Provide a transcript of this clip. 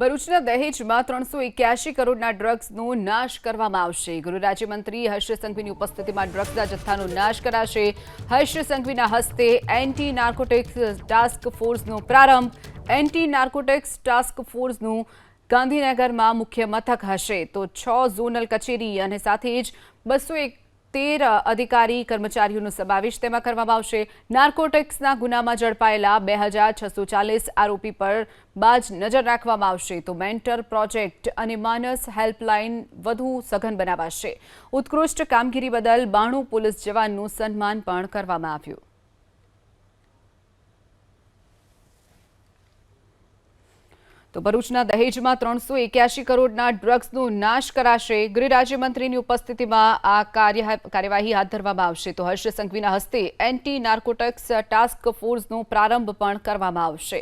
ભરૂચના દહેજમાં ત્રણસો એક્યાસી કરોડના ડ્રગ્સનો નાશ કરવામાં આવશે. ગૃહ રાજ્યમંત્રી હર્ષ સંઘવીની ઉપસ્થિતિમાં ડ્રગ્સના જથ્થાનો નાશ કરાશે. હર્ષ સંઘવીના હસ્તે એન્ટી નાર્કોટિક્સ ટાસ્ક ફોર્સનો પ્રારંભ. એન્ટી નાર્કોટિક્સ ટાસ્ક ફોર્સનું ગાંધીનગરમાં મુખ્ય મથક હશે. તો છ ઝોનલ કચેરી અને સાથે જ બસો એક તેર અધિકારી કર્મચારીઓનો સમાવેશ તેમાં કરવામાં આવશે. નાર્કોટિક્સના ગુનામાં ઝડપાયેલા બે હજાર છસો ચાલીસ આરોપી પર બાજ નજર રાખવામાં આવશે તો મેન્ટર પ્રોજેક્ટ અને માનસ હેલ્પલાઇન વધુ સઘન બનાવાશે. ઉત્કૃષ્ટ કામગીરી બદલ બાણું પોલીસ જવાનનું સન્માન પણ કરવામાં આવ્યું. તો ભરૂચના દહેજમાં ત્રણસો એક્યાસી કરોડના ડ્રગ્સનો નાશ કરાશે. ગૃહ રાજ્યમંત્રીની ઉપસ્થિતિમાં આ કાર્ય કાર્યવાહી હાથ ધરવામાં આવશે. તો હર્ષ સંઘવીના હસ્તે એન્ટી નાર્કોટિક્સ ટાસ્ક ફોર્સનો પ્રારંભ પણ કરવામાં આવશે.